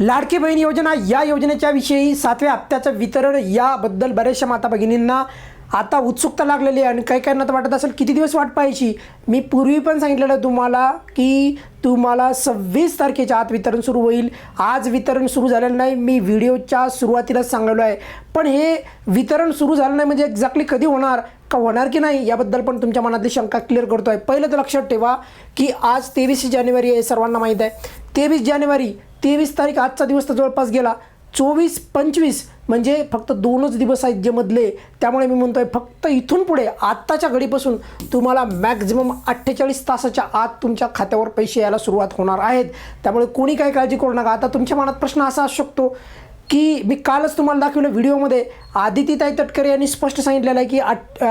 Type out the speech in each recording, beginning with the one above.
लाडकी बहीण योजना या योजनेच्या विषयी सातव्या हप्त्याचं वितरण याबद्दल बऱ्याचशा माता भगिनींना आता उत्सुकता लागलेली आहे आणि काही काहींना तर वाटत असेल किती दिवस वाट पाहायची? मी पूर्वी पण सांगितलेलं तुम्हाला की तुम्हाला सव्वीस तारखेच्या आत वितरण सुरू होईल. आज वितरण सुरू झालेलं नाही. मी व्हिडिओच्या सुरुवातीलाच सांगलेलो आहे. पण हे वितरण सुरू झालं नाही म्हणजे एक्झॅक्टली कधी होणार? का होणार की नाही? याबद्दल पण तुमच्या मनातली शंका क्लिअर करतो आहे पहिलं तर लक्षात ठेवा की आज तेवीस जानेवारी आहे सर्वांना माहीत आहे. तेवीस जानेवारी तेवीस तारीख आजचा दिवस तर जवळपास गेला. चोवीस पंचवीस म्हणजे फक्त दोनच दिवस आहेत जे मधले. त्यामुळे मी म्हणतोय फक्त इथून पुढे आत्ताच्या घडीपासून तुम्हाला मॅक्झिमम अठ्ठेचाळीस तासाच्या आत तुमच्या खात्यावर पैसे यायला सुरुवात होणार आहेत. त्यामुळे कोणी काही काळजी करू नका. आता तुमच्या मनात प्रश्न असा असू शकतो की मी कालच तुम्हाला दाखवलं व्हिडिओमध्ये आदितीताई तटकरे यांनी स्पष्ट सांगितलेलं आहे की आठ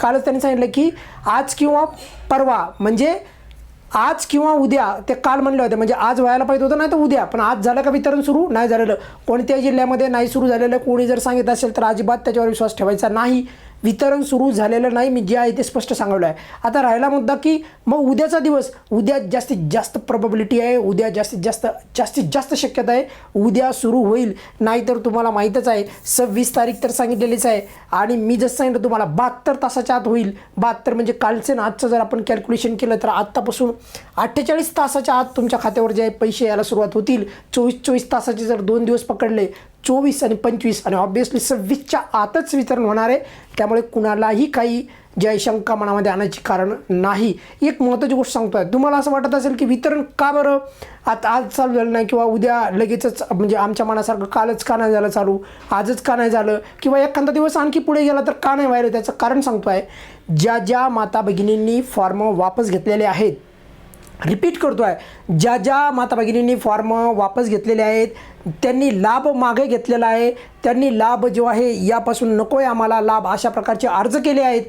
कालच त्यांनी सांगितलं की आज किंवा परवा म्हणजे आज किंवा उद्या ते काल म्हणले होते म्हणजे आज व्हायला पाहिजे होतं नाही तर उद्या. पण आज झालं का वितरण सुरू? नाही झालेलं. कोणत्याही जिल्ह्यामध्ये नाही सुरू झालेलं. कोणी जर सांगितलं असेल तर अजिबात त्याच्यावर विश्वास ठेवायचा नाही. वितरण सुरू झालेलं नाही मी जे आहे ते स्पष्ट सांगवलं आहे. आता राहिला मुद्दा की मग उद्याचा दिवस उद्या जास्तीत जास्त प्रॉबबिलिटी आहे उद्या जास्तीत जास्त जास्तीत जास्त शक्यता आहे उद्या सुरू होईल नाहीतर तुम्हाला माहीतच आहे सव्वीस तारीख तर सांगितलेलीच आहे. आणि मी जसं सांगितलं तुम्हाला बहात्तर तासाच्या आत होईल. बहात्तर म्हणजे कालचे ना आजचं जर आपण कॅल्क्युलेशन केलं तर आत्तापासून अठ्ठेचाळीस तासाच्या आत तुमच्या खात्यावर जे आहे पैसे यायला सुरुवात होतील. चोवीस चोवीस तासाचे जर दोन दिवस पकडले चोवीस आणि पंचवीस. आणि ऑब्विसली सव्वीसच्या आतच वितरण होणार आहे. त्यामुळे कुणालाही काही जयशंका मनामध्ये आणायची कारण नाही. एक महत्त्वाची गोष्ट सांगतो आहे तुम्हाला असं वाटत असेल की वितरण का बरं? आता आज चालू झालं नाही किंवा उद्या लगेचच म्हणजे आमच्या मनासारखं कालच का नाही झालं चालू? आजच का नाही झालं? किंवा एखादा दिवस आणखी पुढे गेला तर का नाही व्हायला? त्याचं कारण सांगतो आहे ज्या ज्या माता भगिनींनी फॉर्म वापस घेतलेले आहेत रिपीट करतो आहे ज्या ज्या माता भगिनींनी फॉर्म वापस घेतलेले आहेत त्यांनी लाभ मागे घेतलेला आहे. त्यांनी लाभ जो आहे यापासून नको आहे आम्हाला. लाभ अशा प्रकारचे अर्ज केले आहेत.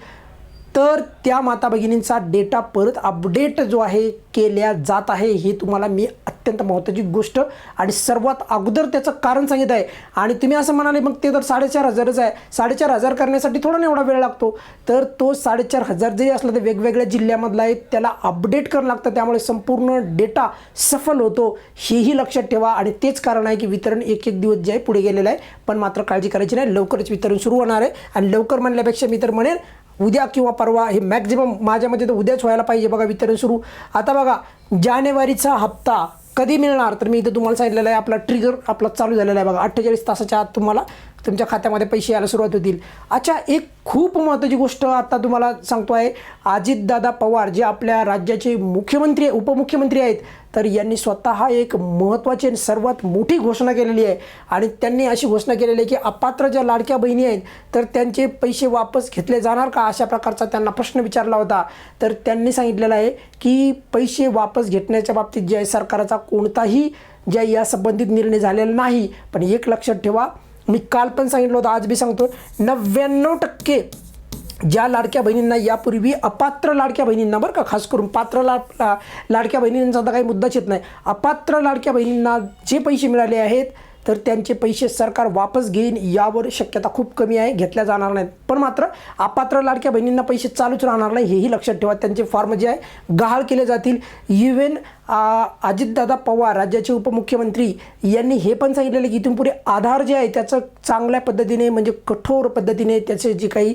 तर त्या माता भगिनींचा डेटा परत अपडेट जो आहे केल्या जात आहे हे तुम्हाला मी अत्यंत महत्त्वाची गोष्ट आणि सर्वात अगोदर त्याचं कारण सांगित आहे. आणि तुम्ही असं म्हणाले मग ते तर साडेचार हजारच आहे. साडेचार हजार करण्यासाठी थोडा एवढा वेळ लागतो. तर तो साडेचार हजार जरी असला तर वेगवेगळ्या जिल्ह्यामधला आहे त्याला अपडेट करणं लागतं. त्यामुळे संपूर्ण डेटा सफल होतो हेही लक्षात ठेवा. आणि तेच कारण आहे की वितरण एक एक दिवस जे आहे पुढे गेलेलं आहे. पण मात्र काळजी करायची नाही. लवकरच वितरण सुरू होणार आहे. आणि लवकर म्हणल्यापेक्षा मी तर म्हणेन उद्या किंवा परवा हे मॅक्झिमम माझ्यामध्ये तर उद्याच व्हायला पाहिजे बघा वितरण सुरू. आता बघा जानेवारीचा हप्ता कधी मिळणार? तर मी इथं तुम्हाला सांगितलेलं आहे आपला ट्रिगर आपला चालू झालेला आहे बघा. अठ्ठेचाळीस तासाच्या आत तुम्हाला तुमच्या खात्यामध्ये पैसे यायला सुरुवात होतील. अच्छा एक खूप महत्त्वाची गोष्ट आता तुम्हाला सांगतो आहे अजितदादा पवार जे आपल्या राज्याचे मुख्यमंत्री उपमुख्यमंत्री आहेत तर यांनी स्वतः एक महत्त्वाची आणि सर्वात मोठी घोषणा केलेली आहे. आणि त्यांनी अशी घोषणा केलेली आहे की अपात्र ज्या लाडक्या बहिणी आहेत तर त्यांचे पैसे वापस घेतले जाणार का? अशा प्रकारचा त्यांना प्रश्न विचारला होता. तर त्यांनी सांगितलेलं आहे की पैसे वापस घेतण्याच्या बाबतीत जे आहे सरकारचा कोणताही ज्या या संबंधित निर्णय झालेला नाही. पण एक लक्षात ठेवा मी काल पण सांगितलं होतं आज बी सांगतो नव्याण्णव टक्के ज्या लाडक्या बहिणींना यापूर्वी अपात्र लाडक्या बहिणींना बरं का खास करून पात्र ला लाडक्या बहिणींचा तर काही मुद्दाच येत नाही. अपात्र लाडक्या बहिणींना जे पैसे मिळाले आहेत तर त्यांचे पैसे सरकार वापस घेईन यावर शक्यता खूप कमी आहे घेतल्या जाणार नाहीत. पण मात्र अपात्र लाडक्या बहिणींना पैसे चालूच राहणार नाही हेही लक्षात ठेवा. त्यांचे फॉर्म जे आहे गहाळ केले जातील. इव्हन अजितदादा पवार राज्याचे उपमुख्यमंत्री यांनी हे पण सांगितलेलं की इथून पुढे आधार जे आहे त्याचं चांगल्या पद्धतीने म्हणजे कठोर पद्धतीने त्याचे जे काही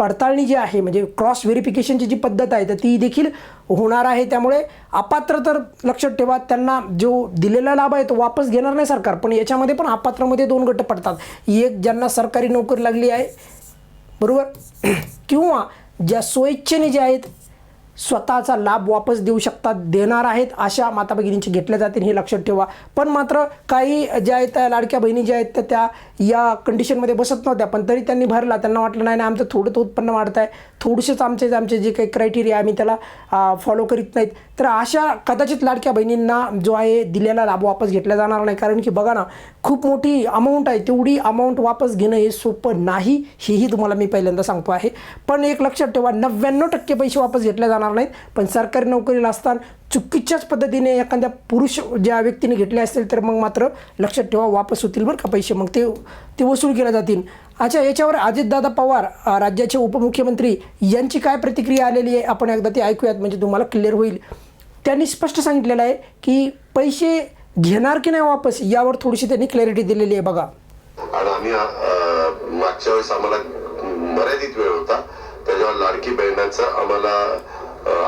पडताळणी जी आहे म्हणजे क्रॉस व्हेरिफिकेशनची जी पद्धत आहे तर ती देखील होणार आहे. त्यामुळे अपात्र तर लक्षात ठेवा त्यांना जो दिलेला लाभ आहे तो वापस घेणार नाही सरकार पण याच्यामध्ये पण अपात्रमध्ये दोन गट पडतात. एक ज्यांना सरकारी नोकरी लागली आहे बरोबर? किंवा ज्या स्वेच्छेने जे आहेत स्वतःचा लाभ वापस देऊ शकतात देणार आहेत अशा माता भगिनींचे घेतल्या जातील हे लक्षात ठेवा. पण मात्र काही ज्या आहेत त्या लाडक्या बहिणी ज्या आहेत त्या या कंडिशनमध्ये बसत नव्हत्या. पण तरी त्यांनी भरला. त्यांना वाटलं नाही नाही आमचं थोडं तर उत्पन्न वाढत आहे थोडेसेच आमचे आमचे जे काही क्रायटेरिया आम्ही त्याला फॉलो करीत नाहीत. तर अशा कदाचित लाडक्या बहिणींना जो आहे दिलेला लाभ वापस घेतला जाणार नाही. कारण की बघा ना खूप मोठी अमाऊंट आहे. तेवढी अमाऊंट वापस घेणं हे सोपं नाही हेही तुम्हाला मी पहिल्यांदा सांगतो आहे. पण एक लक्षात ठेवा नव्याण्णव टक्के पैसे वापस घेतले जाणार नाहीत. पण सरकारी नोकरीला असताना चुकीच्याच पद्धतीने एखाद्या पुरुष ज्या व्यक्तीने घेतले असतील तर मग मात्र लक्षात ठेवा वापस होतील बरं का पैसे. मग ते ते वसूल केले जातील. अच्छा याच्यावर अजितदादा पवार राज्याचे उपमुख्यमंत्री यांची काय प्रतिक्रिया आलेली आहे? आपण एकदा ते ऐकूयात म्हणजे तुम्हाला क्लिअर होईल. त्यांनी स्पष्ट सांगितलेलं आहे की पैसे घेणार की नाही वापस यावर थोडीशी त्यांनी क्लॅरिटी दिलेली आहे बघा. आणि आम्ही मागच्या वेळेस आम्हाला मर्यादित वेळ होता. त्याच्यावर लाडकी बहिणाचं आम्हाला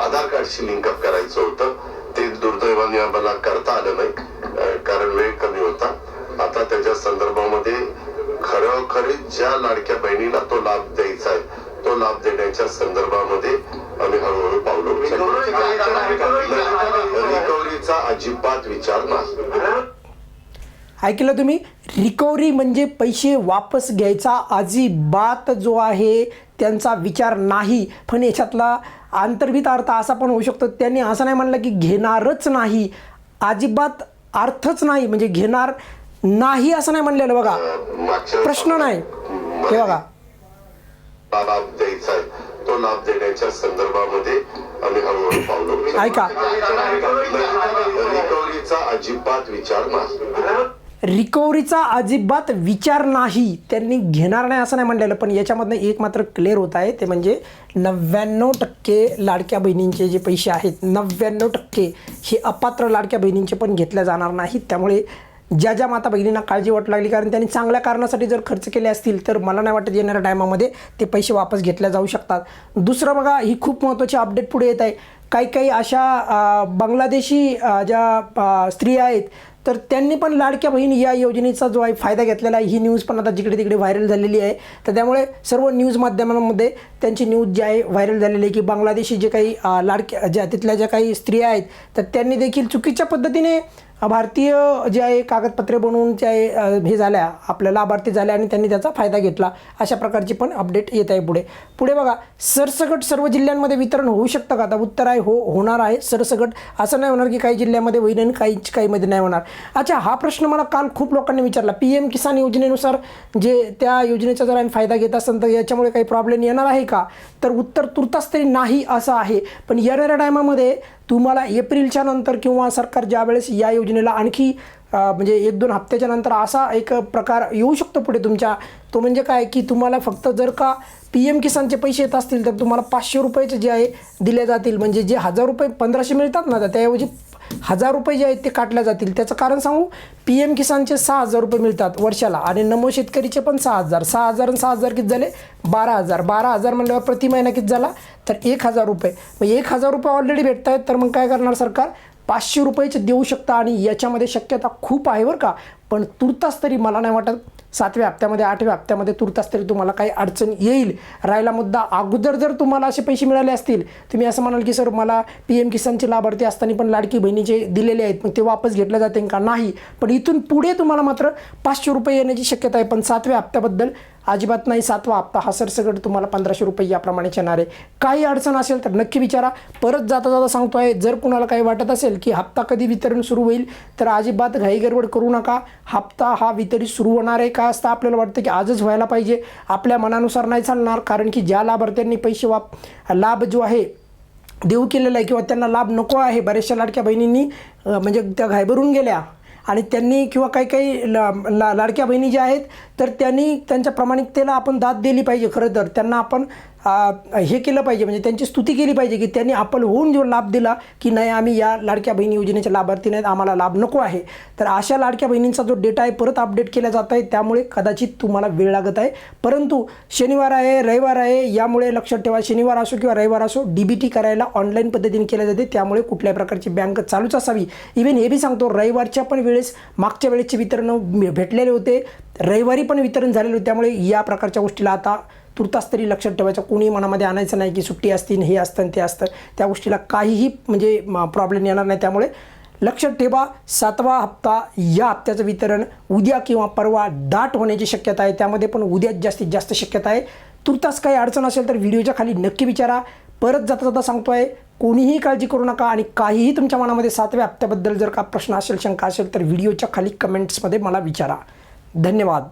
आधार कार्डशी लिंकअप करायचं होतं. ते दुर्दैवाने आम्हाला करता आलं नाही कारण वेळ कमी होता. आता त्याच्या संदर्भामध्ये खरोखरी ज्या लाडक्या बहिणीला तो लाभ द्यायचा आहे तो लाभ देण्याच्या संदर्भात ऐकलं तुम्ही? रिकव्हरी म्हणजे पैसे वापस घ्यायचा अजिबात जो आहे त्यांचा विचार नाही. पण याच्यातला आंतर्भित अर्थ असा पण होऊ शकतो. त्यांनी असं नाही म्हणलं की घेणारच नाही. अजिबात अर्थच नाही. म्हणजे घेणार नाही असं नाही म्हणलेलं बघा. प्रश्न नाही. हे बघा. तो लाभ देण्याच्या संदर्भामध्ये आम्ही हळूहळू ऐका. रिकव्हरीचा अजिबात विचार नाही. रिकव्हरीचा अजिबात विचार नाही. त्यांनी घेणार नाही असं नाही म्हणलेलं पण याच्यामधनं एक मात्र क्लिअर होत आहे. ते म्हणजे नव्याण्णव टक्के लाडक्या बहिणींचे जे पैसे आहेत नव्याण्णव टक्के हे अपात्र लाडक्या बहिणींचे पण घेतल्या जाणार नाहीत त्यामुळे ज्या ज्या माता भगिनींना काळजी वाटू लागली कारण त्यांनी चांगल्या कारणासाठी जर खर्च केले असतील तर मला नाही वाटत येणाऱ्या टायमामध्ये ते पैसे वापस घेतल्या जाऊ शकतात. दुसरं बघा ही खूप महत्त्वाची अपडेट पुढे येत आहे. काही काही अशा बांगलादेशी ज्या स्त्रिया आहेत तर त्यांनी पण लाडक्या बहीण या योजनेचा जो आहे फायदा घेतलेला आहे. ही न्यूज पण आता जिकडे तिकडे व्हायरल झालेली आहे. तर त्यामुळे सर्व न्यूज माध्यमांमध्ये त्यांची न्यूज जी आहे व्हायरल झालेली आहे की बांगलादेशी जे काही लाडक्या ज्या तिथल्या ज्या काही स्त्रिया आहेत तर त्यांनी देखील चुकीच्या पद्धतीने भारतीय जे आहे कागदपत्रे बनवून जे आहे हे झाल्या आपल्या लाभार्थी झाल्या आणि त्यांनी त्याचा फायदा घेतला अशा प्रकारची पण अपडेट येत आहे पुढे. पुढे बघा सरसकट सर्व जिल्ह्यांमध्ये वितरण होऊ शकतं का? आता उत्तर आहे हो होणार आहे सरसकट असं नाही होणार की काही जिल्ह्यामध्ये होईल आणि काही काहीमध्ये नाही होणार. अच्छा हा प्रश्न मला काल खूप लोकांनी विचारला. पी एम किसान योजनेनुसार जे त्या योजनेचा जर आम्ही फायदा घेत असेल तर याच्यामुळे काही प्रॉब्लेम येणार आहे का? तर उत्तर तुर्तास तरी नाही असं आहे. पण येणाऱ्या टायमामध्ये तुम्हाला एप्रिलच्या नंतर किंवा सरकार ज्यावेळेस या योजनेला आणखी म्हणजे एक दोन हप्त्याच्या नंतर असा एक प्रकार येऊ शकतो पुढे तुमच्या? तो म्हणजे काय की तुम्हाला फक्त जर का पी एम किसानचे पैसे येत असतील तर तुम्हाला पाचशे रुपयाचे जे आहे दिले जातील. म्हणजे जे हजार रुपये पंधराशे मिळतात ना तर त्याऐवजी हजार रुपये जे आहेत ते काटल्या जातील. त्याचं कारण सांगू? पी एम किसानचे सहा हजार रुपये मिळतात वर्षाला आणि नमो शेतकरीचे पण सहा हजार. सहा हजार आणि सहा हजार किती झाले? बारा हजार. बारा हजार म्हणल्यावर प्रति महिना किती झाला? तर एक हजार रुपये. मग एक हजार रुपये ऑलरेडी भेटत आहेत तर मग काय करणार सरकार? पाचशे रुपयेचे देऊ शकता आणि याच्यामध्ये शक्यता खूप आहे बरं का. पण तुर्तास तरी मला नाही वाटत सातव्या हप्त्यामध्ये आठव्या हप्त्यामध्ये तुर्तास तरी तुम्हाला काही अडचण येईल. राहिला मुद्दा अगोदर जर तुम्हाला असे पैसे मिळाले असतील तुम्ही असं म्हणाल की सर मला पी एम किसानचे लाभार्थी असताना पण लाडकी बहिणीचे दिलेले आहेत मग ते वापस घेतले जाते का? नाही. पण इथून पुढे तुम्हाला मात्र पाचशे रुपये येण्याची शक्यता आहे. पण सातव्या हप्त्याबद्दल अजिबात नाही सातवा हप्ता हा सरसकट तुम्हाला पंधराशे रुपये याप्रमाणेच येणार आहे. काही अडचण असेल तर नक्की विचारा. परत जाता जाता सांगतो आहे जर कुणाला काही वाटत असेल की हप्ता कधी वितरण सुरू होईल तर अजिबात घाई गडबड करू नका. हप्ता हा वितरित सुरू होणार आहे का असतं आपल्याला वाटतं की आजच व्हायला पाहिजे. आपल्या मनानुसार नाही चालणार कारण की ज्या लाभार्थ्यांनी पैसे वाप लाभ जो आहे देऊ केलेला आहे किंवा त्यांना लाभ नको आहे बऱ्याचशा लाडक्या बहिणींनी म्हणजे त्या घायबरून गेल्या. आणि त्यांनी किंवा काही काही ला ला लाडक्या बहिणी ज्या आहेत तर त्यांनी त्यांच्या प्रामाणिकतेला आपण दाद दिली पाहिजे खरं तर. त्यांना आपण हे केलं पाहिजे म्हणजे त्यांची स्तुती केली पाहिजे की त्यांनी आपण होऊन जो लाभ दिला की नाही आम्ही या लाडक्या बहिणी योजनेच्या लाभार्थी नाहीत आम्हाला लाभ नको आहे. तर अशा लाडक्या बहिणींचा जो डेटा आहे परत अपडेट केला जात आहे त्यामुळे कदाचित तुम्हाला वेळ लागत आहे. परंतु शनिवार आहे रविवार आहे यामुळे लक्षात ठेवा शनिवार असो किंवा रविवार असो डी बी टी करायला ऑनलाईन पद्धतीने केल्या जाते त्यामुळे कुठल्याही प्रकारची बँक चालूच असावी. इव्हन हे बी सांगतो रविवारच्या पण वेळेस मागच्या वेळेसचे वितरण भेटलेले होते रविवारी पण वितरण झालेले होते त्यामुळे या प्रकारच्या गोष्टीला आता तुर्तास तरी लक्षात ठेवायचं. कोणी मनामध्ये आणायचं नाही की सुट्टी असतील हे असतं ते असतं. त्या गोष्टीला काहीही म्हणजे प्रॉब्लेम येणार नाही. त्यामुळे लक्षात ठेवा सातवा हप्ता या हप्त्याचं वितरण उद्या किंवा परवा दाट होण्याची शक्यता आहे. त्यामध्ये पण उद्याच जास्तीत जास्त शक्यता आहे. तुर्तास काही अडचण असेल तर व्हिडिओच्या खाली नक्की विचारा. परत जाता जाता सांगतो आहे कोणीही काळजी करू नका आणि काहीही तुमच्या मनामध्ये सातव्या हप्त्याबद्दल जर का प्रश्न असेल शंका असेल तर व्हिडिओच्या खाली कमेंट्समध्ये मला विचारा. धन्यवाद.